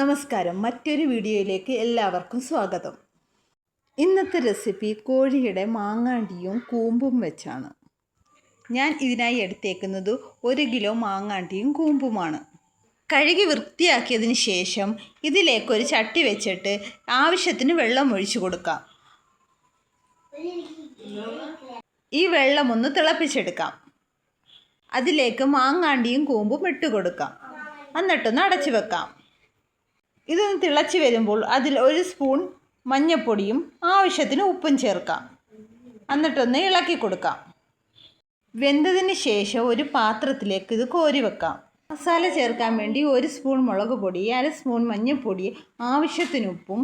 നമസ്കാരം. മറ്റൊരു വീഡിയോയിലേക്ക് എല്ലാവർക്കും സ്വാഗതം. ഇന്നത്തെ റെസിപ്പി കോഴിയുടെ മാങ്ങാണ്ടിയും കൂമ്പും വെച്ചാണ്. ഞാൻ ഇതിനായി എടുത്തേക്കുന്നത് ഒരു കിലോ മാങ്ങാണ്ടിയും കൂമ്പുമാണ്. കഴുകി വൃത്തിയാക്കിയതിന് ശേഷം ഇതിലേക്കൊരു ചട്ടി വെച്ചിട്ട് ആവശ്യത്തിന് വെള്ളം ഒഴിച്ചു കൊടുക്കാം. ഈ വെള്ളം ഒന്ന് തിളപ്പിച്ചെടുക്കാം. അതിലേക്ക് മാങ്ങാണ്ടിയും കൂമ്പും ഇട്ട് കൊടുക്കാം. എന്നിട്ടൊന്ന് അടച്ചു വെക്കാം. ഇതൊന്ന് തിളച്ച് വരുമ്പോൾ അതിൽ ഒരു സ്പൂൺ മഞ്ഞൾപ്പൊടിയും ആവശ്യത്തിന് ഉപ്പും ചേർക്കാം. എന്നിട്ടൊന്ന് ഇളക്കി കൊടുക്കാം. വെന്തതിന് ശേഷം ഒരു പാത്രത്തിലേക്ക് ഇത് കോരി വെക്കാം. മസാല ചേർക്കാൻ വേണ്ടി ഒരു സ്പൂൺ മുളക് പൊടി അര സ്പൂൺ മഞ്ഞൾപ്പൊടി ആവശ്യത്തിന് ഉപ്പും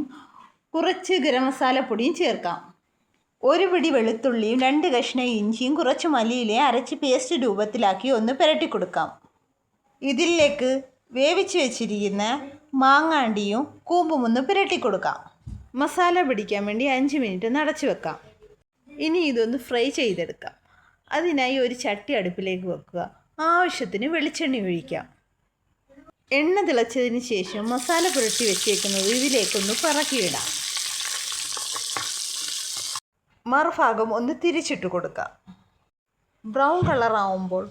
കുറച്ച് ഗരം മസാല പൊടിയും ചേർക്കാം. ഒരു പിടി വെളുത്തുള്ളിയും രണ്ട് കഷ്ണ ഇഞ്ചിയും കുറച്ച് മല്ലിയിലയും അരച്ച് പേസ്റ്റ് രൂപത്തിലാക്കി ഒന്ന് പുരട്ടി കൊടുക്കാം. ഇതിലേക്ക് വേവിച്ച് വെച്ചിരിക്കുന്ന മാങ്ങാണ്ടിയും കൂമ്പും ഒന്ന് പുരട്ടി കൊടുക്കാം. മസാല പിടിക്കാൻ വേണ്ടി അഞ്ച് മിനിറ്റ് നടച്ചു വെക്കാം. ഇനി ഇതൊന്ന് ഫ്രൈ ചെയ്തെടുക്കാം. അതിനായി ഒരു ചട്ടി അടുപ്പിലേക്ക് വെക്കുക. ആവശ്യത്തിന് വെളിച്ചെണ്ണ ഒഴിക്കാം. എണ്ണ തിളച്ചതിന് ശേഷം മസാല പുരട്ടി വെച്ചേക്കുന്നത് ഇതിലേക്കൊന്ന് പറക്കിയിടാം. മറുഭാഗം ഒന്ന് തിരിച്ചിട്ട് കൊടുക്കാം. ബ്രൗൺ കളറാവുമ്പോൾ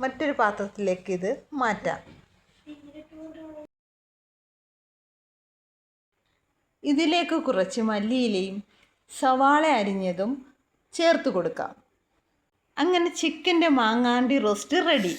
മറ്റൊരു പാത്രത്തിലേക്ക് ഇത് മാറ്റാം. ഇതിലേക്ക് കുറച്ച് മല്ലിയിലയും സവാള അരിഞ്ഞതും ചേർത്ത് കൊടുക്കാം. അങ്ങനെ ചിക്കന്റെ മാങ്ങാണ്ടി റോസ്റ്റ് റെഡി